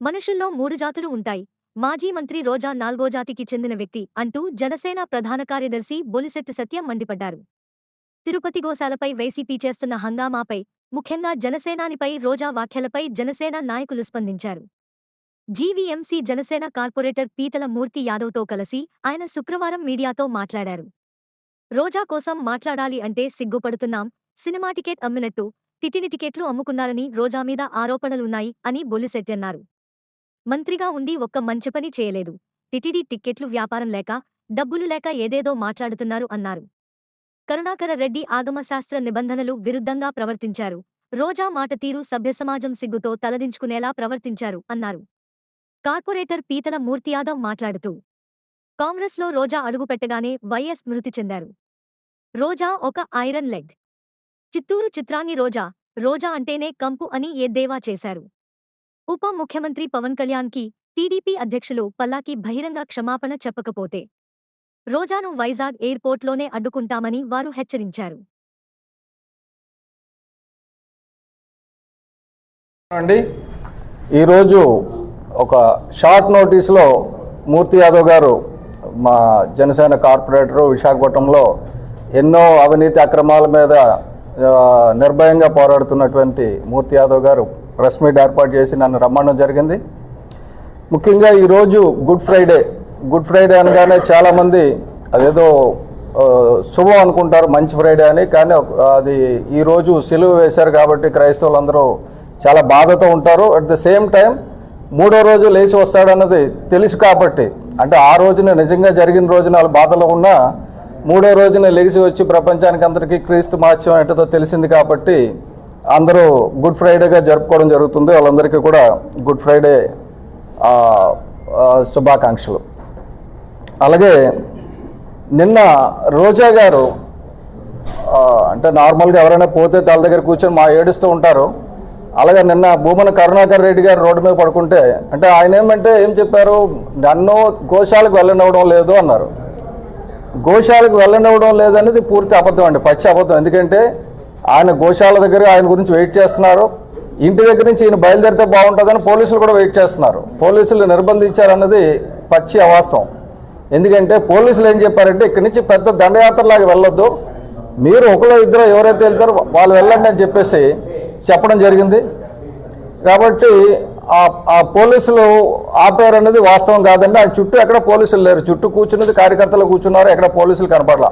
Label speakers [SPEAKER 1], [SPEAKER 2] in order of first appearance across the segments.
[SPEAKER 1] మనుషుల్లో మూడు జాతులు ఉంటాయి. మాజీ మంత్రి రోజా నాల్గో జాతికి చెందిన వ్యక్తి అంటూ జనసేన ప్రధాన కార్యదర్శి బొలిశెట్టి సత్యం మండిపడ్డారు. తిరుపతి గోశాలపై వైసీపీ చేస్తున్న హంగామాపై ముఖ్యంగా జనసేనానిపై రోజా వ్యాఖ్యలపై జనసేన నాయకులు స్పందించారు. జీవీఎంసీ జనసేన కార్పొరేటర్ పీతల మూర్తి యాదవ్తో కలిసి ఆయన శుక్రవారం మీడియాతో మాట్లాడారు. రోజా కోసం మాట్లాడాలి అంటే సిగ్గుపడుతున్నాం సినిమా టికెట్ అమ్మినట్టు టిటిని టికెట్లు అమ్ముకున్నారని రోజా మీద ఆరోపణలున్నాయి అని బొలిసెట్టన్నారు మంత్రిగా ఉండి ఒక్క మంచి పని చేయలేదు టిటిడి టిక్కెట్లు వ్యాపారం లేక డబ్బులు లేక ఏదేదో మాట్లాడుతున్నారు అన్నారు. కరుణాకర రెడ్డి ఆగమశాస్త్ర నిబంధనలు విరుద్ధంగా ప్రవర్తించారు. రోజా మాట తీరు సభ్య సమాజం సిగ్గుతో తలదించుకునేలా ప్రవర్తించారు అన్నారు. కార్పొరేటర్ పీతల మూర్తి యాదవ్ మాట్లాడుతూ కాంగ్రెస్లో రోజా అడుగుపెట్టగానే వైఎస్ మృతి చెందారు. రోజా ఒక ఐరన్ లెగ్. చిత్తూరు చిత్రాంగి రోజా రోజా అంటేనే కంపు అని ఎద్దేవా చేశారు. ఉప ముఖ్యమంత్రి పవన్ కళ్యాణ్కి టీడీపీ అధ్యక్షులు పల్లాకి బహిరంగ క్షమాపణ చెప్పకపోతే రోజాను వైజాగ్ ఎయిర్పోర్ట్లోనే అడ్డుకుంటామని వారు హెచ్చరించారు.
[SPEAKER 2] అండి ఈరోజు ఒక షార్ట్ నోటీస్లో మూర్తి యాదవ్ గారు మా జనసేన కార్పొరేటరు విశాఖపట్నంలో ఎన్నో అవినీతి అక్రమాల మీద నిర్భయంగా పోరాడుతున్నటువంటి మూర్తి యాదవ్ గారు ప్రెస్ మీట్ ఏర్పాటు చేసి నన్ను రమ్మడం జరిగింది. ముఖ్యంగా ఈరోజు గుడ్ ఫ్రైడే గుడ్ ఫ్రైడే అనగానే చాలామంది అదేదో శుభం అనుకుంటారు మంచి ఫ్రైడే అని. కానీ అది ఈరోజు సెలవు వేశారు కాబట్టి క్రైస్తవులందరూ చాలా బాధతో ఉంటారు. అట్ ద సేమ్ టైం మూడో రోజు లేచి వస్తాడన్నది తెలుసు కాబట్టి అంటే ఆ రోజున నిజంగా జరిగిన రోజున వాళ్ళు బాధలో ఉన్నా మూడో రోజున లెగిసి వచ్చి ప్రపంచానికి అందరికీ క్రీస్తు మార్చం ఏంటో తెలిసింది కాబట్టి అందరూ గుడ్ ఫ్రైడేగా జరుపుకోవడం జరుగుతుంది. వాళ్ళందరికీ కూడా గుడ్ ఫ్రైడే శుభాకాంక్షలు. అలాగే నిన్న రోజా గారు అంటే నార్మల్గా ఎవరైనా పోతే తల దగ్గర కూర్చొని మా ఏడుస్తూ ఉంటారు. అలాగే నిన్న భూమన కరుణాకర్ రెడ్డి గారు రోడ్డు మీద పడుకుంటే అంటే ఆయన ఏమంటే ఏం చెప్పారు? నన్ను గోశాలకు వెళ్ళనివ్వడం లేదు అన్నారు. గోశాలకు వెళ్ళనివ్వడం లేదనేది పూర్తి అబద్ధం అండి పచ్చి అబద్ధం. ఎందుకంటే ఆయన గోశాల దగ్గర ఆయన గురించి వెయిట్ చేస్తున్నారు. ఇంటి దగ్గర నుంచి ఈయన బయలుదేరితే బాగుంటుందని పోలీసులు కూడా వెయిట్ చేస్తున్నారు. పోలీసులు నిర్బంధించారన్నది పచ్చి అవాస్తవం. ఎందుకంటే పోలీసులు ఏం చెప్పారంటే ఇక్కడి నుంచి పెద్ద దండయాత్రలాగా వెళ్ళొద్దు. మీరు ఒకరో ఇద్దరు ఎవరైతే వెళ్తారో వాళ్ళు వెళ్ళండి అని చెప్పేసి చెప్పడం జరిగింది. కాబట్టి ఆ పోలీసులు ఆపారు అనేది వాస్తవం కాదండి. ఆయన చుట్టూ ఎక్కడ పోలీసులు లేరు. చుట్టూ కూర్చున్నది కార్యకర్తలు కూర్చున్నారు. ఎక్కడ పోలీసులు కనపడలా.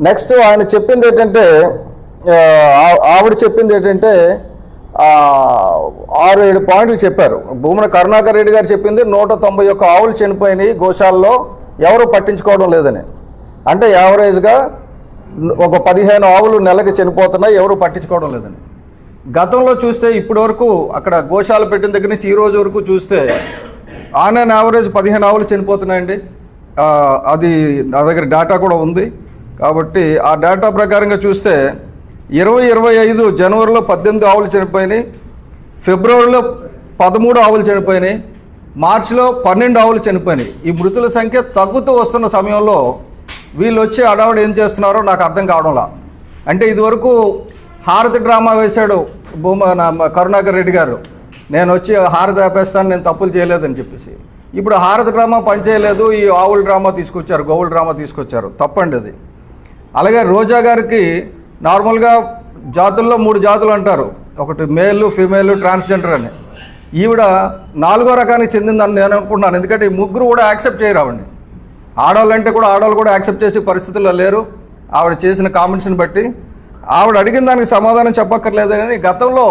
[SPEAKER 2] నెక్స్ట్ ఆయన చెప్పింది ఏంటంటే ఆ, ఆవిడ చెప్పింది ఏంటంటే ఆరు ఏడు పాయింట్లు చెప్పారు. భూమన కరుణాకర్ రెడ్డి గారు చెప్పింది నూట తొంభై ఒక్క ఆవులు చనిపోయినాయి గోశాలలో ఎవరు పట్టించుకోవడం లేదని. అంటే యావరేజ్గా ఒక పదిహేను ఆవులు నెలకి చనిపోతున్నాయి ఎవరు పట్టించుకోవడం లేదని. గతంలో చూస్తే ఇప్పటి వరకు అక్కడ గోశాల పెట్టిన దగ్గర నుంచి ఈ రోజు వరకు చూస్తే ఆన్ అండ్ యావరేజ్ పదిహేను ఆవులు చనిపోతున్నాయండి. అది నా దగ్గర డేటా కూడా ఉంది. కాబట్టి ఆ డేటా ప్రకారంగా చూస్తే ఇరవై ఇరవై ఐదు జనవరిలో పద్దెనిమిది ఆవులు చనిపోయినాయి. ఫిబ్రవరిలో పదమూడు ఆవులు చనిపోయినాయి. మార్చిలో పన్నెండు ఆవులు చనిపోయినాయి. ఈ మృతుల సంఖ్య తగ్గుతూ వస్తున్న సమయంలో వీళ్ళు వచ్చి అడవాడు ఏం చేస్తున్నారో నాకు అర్థం కావడంలా. అంటే ఇదివరకు హారతి డ్రామా వేశాడు భూమ నా- కరుణాకర్ రెడ్డి గారు. నేను వచ్చి హారతి ఆపేస్తాను నేను తప్పులు చేయలేదని చెప్పేసి. ఇప్పుడు హారతి డ్రామా పనిచేయలేదు ఈ ఆవుల డ్రామా తీసుకొచ్చారు గోవుల డ్రామా తీసుకొచ్చారు. తప్పండి అది. అలాగే రోజా గారికి నార్మల్గా జాతుల్లో మూడు జాతులు అంటారు. ఒకటి మేలు ఫీమేల్ ట్రాన్స్జెండర్ అని. ఈవిడ నాలుగో రకానికి చెందిందని నేను అనుకుంటున్నాను. ఎందుకంటే ఈ ముగ్గురు కూడా యాక్సెప్ట్ చేయరావండి ఆడవాళ్ళంటే కూడా ఆడవాళ్ళు కూడా యాక్సెప్ట్ చేసే పరిస్థితుల్లో లేరు. ఆవిడ చేసిన కామెంట్స్ని బట్టి ఆవిడ అడిగిన దానికి సమాధానం చెప్పక్కర్లేదు కానీ గతంలో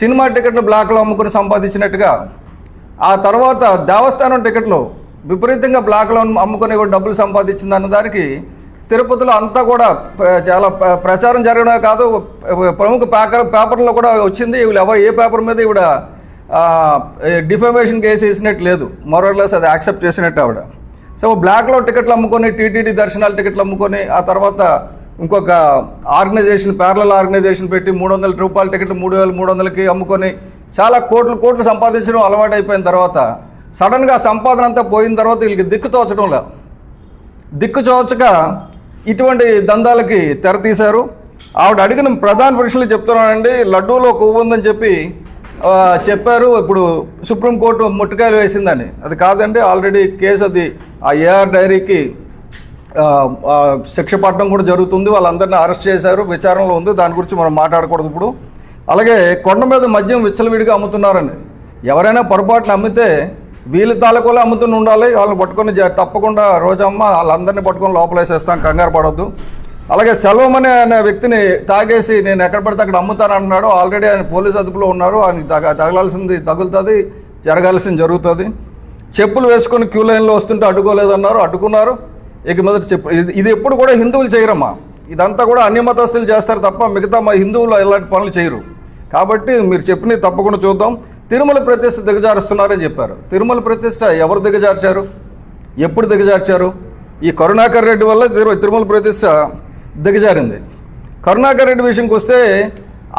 [SPEAKER 2] సినిమా టికెట్లు బ్లాక్లో అమ్ముకుని సంపాదించినట్టుగా ఆ తర్వాత దేవస్థానం టికెట్లు విపరీతంగా బ్లాక్లో అమ్ముకుని కూడా డబ్బులు సంపాదించింది అన్న దానికి తిరుపతిలో అంతా కూడా చాలా ప్రచారం జరగడమే కాదు ప్రముఖ పేపర్ పేపర్లో కూడా వచ్చింది. వీళ్ళు ఎవరు ఏ పేపర్ మీద ఈవిడ డిఫమేషన్ కేసు వేసినట్టు లేదు. మరోలెస్ అది యాక్సెప్ట్ చేసినట్టు ఆవిడ. సో బ్లాక్లో టికెట్లు అమ్ముకొని టీటీడీ దర్శనాలు టికెట్లు అమ్ముకొని ఆ తర్వాత ఇంకొక ఆర్గనైజేషన్ ప్యారల ఆర్గనైజేషన్ పెట్టి మూడు వందల రూపాయల టికెట్ మూడు వేల మూడు వందలకి అమ్ముకొని చాలా కోట్లు కోట్లు సంపాదించడం అలవాటు అయిపోయిన తర్వాత సడన్గా సంపాదన అంతా పోయిన తర్వాత వీళ్ళకి దిక్కు తోచడం లేదు. దిక్కు చోచక ఇటువంటి దందాలకి తెరతీశారు. ఆవిడ అడిగిన ప్రధాన ప్రశ్నలు చెప్తున్నానండి. లడ్డూలో కొవ్వు ఉందని చెప్పి చెప్పారు. ఇప్పుడు సుప్రీంకోర్టు ముట్టకాయలు వేసిందని. అది కాదండి ఆల్రెడీ కేసు అది ఆ ఏఆర్ డైరీకి శిక్ష పట్టడం కూడా జరుగుతుంది. వాళ్ళందరినీ అరెస్ట్ చేశారు. విచారణలో ఉంది. దాని గురించి మనం మాట్లాడకూడదు ఇప్పుడు. అలాగే కొండ మీద మద్యం విచ్చలవిడిగా అమ్ముతున్నారని. ఎవరైనా పొరపాటున అమ్మితే వీళ్ళ తాలూకులో అమ్ముతూనే ఉండాలి వాళ్ళని పట్టుకొని తప్పకుండా రోజమ్మ వాళ్ళందరినీ పట్టుకొని లోపలేసేస్తాం కంగారు పడొద్దు. అలాగే సెల్వం అనే అనే వ్యక్తిని తాగేసి నేను ఎక్కడ పడితే అక్కడ అమ్ముతానన్నాడు. ఆల్రెడీ ఆయన పోలీస్ అదుపులో ఉన్నారు ఆయన తగ తగలాల్సింది తగులుతుంది జరగాల్సింది జరుగుతుంది. చెప్పులు వేసుకొని క్యూ లైన్లో వస్తుంటే అడ్డుకోలేదన్నారు అడ్డుకున్నారు. ఇక మొదటి చెప్పు ఇది- ఇది ఎప్పుడు కూడా హిందువులు చేయరమ్మా. ఇదంతా కూడా అన్ని మతస్థులు చేస్తారు తప్ప మిగతా మా హిందువులు ఇలాంటి పనులు చేయరు. కాబట్టి మీరు చెప్పినవి తప్పకుండా చూద్దాం. తిరుమల ప్రతిష్ట దిగజారుస్తున్నారని చెప్పారు. తిరుమల ప్రతిష్ట ఎవరు దిగజార్చారు? ఎప్పుడు దిగజార్చారు? ఈ కరుణాకర్ రెడ్డి వల్ల తిరుమల ప్రతిష్ట దిగజారింది. కరుణాకర్ రెడ్డి విషయంకి వస్తే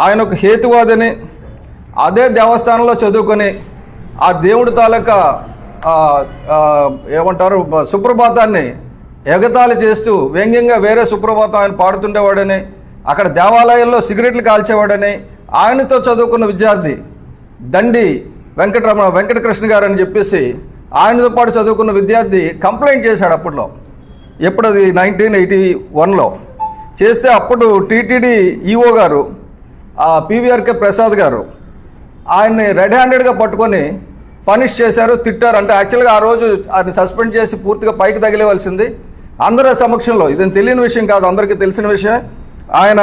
[SPEAKER 2] ఆయన ఒక హేతువాదని అదే దేవస్థానంలో చదువుకొని ఆ దేవుడి తాలూకా ఏమంటారు సుప్రభాతాన్ని ఎగతాళి చేస్తూ వ్యంగ్యంగా వేరే సుప్రభాతం ఆయన పాడుతుండేవాడని అక్కడ దేవాలయాల్లో సిగరెట్లు కాల్చేవాడని ఆయనతో చదువుకున్న విద్యార్థి దండి వెంకటరమణ వెంకటకృష్ణ గారు అని చెప్పేసి ఆయనతో పాటు చదువుకున్న విద్యార్థి కంప్లైంట్ చేశాడు అప్పట్లో. ఎప్పుడు అది? నైన్టీన్ ఎయిటీ వన్లో. చేస్తే అప్పుడు టీటీడీ ఈఓ గారు పీవీఆర్కే ప్రసాద్ గారు ఆయన్ని రెడ్ హ్యాండెడ్గా పట్టుకొని పనిష్ చేశారు తిట్టారు. అంటే యాక్చువల్గా ఆ రోజు ఆయన సస్పెండ్ చేసి పూర్తిగా పైకి తగిలేవలసింది అందరి సమక్షంలో. ఇది తెలియని విషయం కాదు అందరికీ తెలిసిన విషయం ఆయన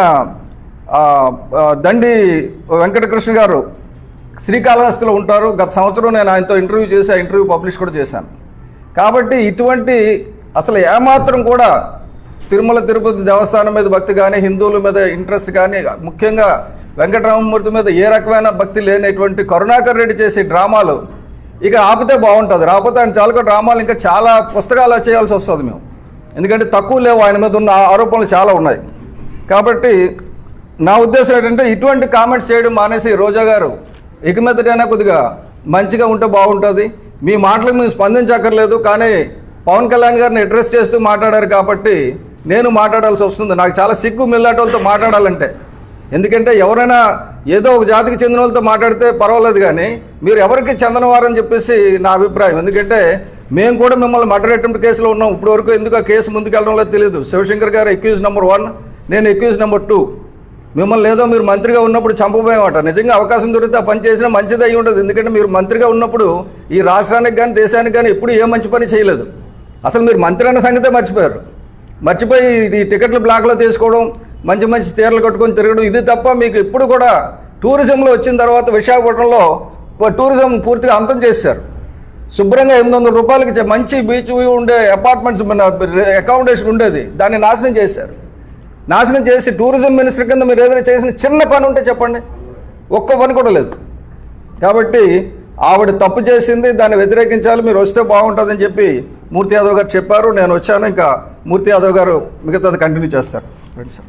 [SPEAKER 2] దండి వెంకటకృష్ణ గారు శ్రీకాళహస్తిలో ఉంటారు. గత సంవత్సరం నేను ఆయనతో ఇంటర్వ్యూ చేసి ఆ ఇంటర్వ్యూ పబ్లిష్ కూడా చేశాను. కాబట్టి ఇటువంటి అసలు ఏమాత్రం కూడా తిరుమల తిరుపతి దేవస్థానం మీద భక్తి కానీ హిందువుల మీద ఇంట్రెస్ట్ కానీ ముఖ్యంగా వెంకటరామమూర్తి మీద ఏ రకమైన భక్తి లేనటువంటి కరుణాకర్ రెడ్డి చేసే డ్రామాలు ఇక ఆపితే బాగుంటుంది. రాకపోతే ఆయన చాలా డ్రామాలు ఇంకా చాలా పుస్తకాలు చేయాల్సి వస్తుంది మేము. ఎందుకంటే తక్కువ లేవు. ఆయన మీద ఉన్న ఆరోపణలు చాలా ఉన్నాయి. కాబట్టి నా ఉద్దేశం ఏంటంటే ఇటువంటి కామెంట్స్ చేయడం మానేసి రోజా గారు ఇక మీదటైనా కొద్దిగా మంచిగా ఉంటే బాగుంటుంది. మీ మాటలకు మేము స్పందించక్కర్లేదు కానీ పవన్ కళ్యాణ్ గారిని అడ్రస్ చేస్తూ మాట్లాడారు కాబట్టి నేను మాట్లాడాల్సి వస్తుంది. నాకు చాలా సిగ్గు మిల్లాటోళ్ళతో మాట్లాడాలంటే. ఎందుకంటే ఎవరైనా ఏదో ఒక జాతికి చెందిన వాళ్ళతో మాట్లాడితే పర్వాలేదు కానీ మీరు ఎవరికి చెందనవారని చెప్పేసి నా అభిప్రాయం. ఎందుకంటే మేము కూడా మిమ్మల్ని మర్డర్ అటెంప్ట్ కేసులో ఉన్నాం. ఇప్పటివరకు ఎందుకు ఆ కేసు ముందుకెళ్ళడం లేదు తెలియదు Shivashankar garu accused number one నేను ఎక్యూజ్ నెంబర్ టూ మిమ్మల్ని ఏదో మీరు మంత్రిగా ఉన్నప్పుడు చంపబోయేమాట నిజంగా అవకాశం దొరికితే ఆ పని చేసినా మంచిది అయి ఉండదు. ఎందుకంటే మీరు మంత్రిగా ఉన్నప్పుడు ఈ రాష్ట్రానికి కానీ దేశానికి కానీ ఎప్పుడు ఏ మంచి పని చేయలేదు. అసలు మీరు మంత్రి అన్న సంగతే మర్చిపోయారు. మర్చిపోయి ఈ టికెట్లు బ్లాక్లో తీసుకోవడం మంచి మంచి చీరలు కట్టుకొని తిరగడం ఇది తప్ప మీకు ఇప్పుడు కూడా టూరిజంలో వచ్చిన తర్వాత విశాఖపట్నంలో టూరిజం పూర్తిగా అంతం చేశారు. శుభ్రంగా ఎనిమిది వందల రూపాయలకి మంచి బీచ్ ఉండే అపార్ట్మెంట్స్ మన అకామిడేషన్ ఉండేది. దాన్ని నాశనం చేశారు. నాశనం చేసి టూరిజం మినిస్టర్ కింద మీరు ఏదైనా చేసిన చిన్న పని ఉంటే చెప్పండి. ఒక్క పని కూడా లేదు. కాబట్టి ఆవిడ తప్పు చేసింది దాన్ని వ్యతిరేకించాలి మీరు వస్తే బాగుంటుందని చెప్పి మూర్తి యాదవ్ గారు చెప్పారు. నేను వచ్చాను ఇంకా మూర్తి యాదవ్ గారు మిగతాది కంటిన్యూ చేస్తారు. రండి సార్.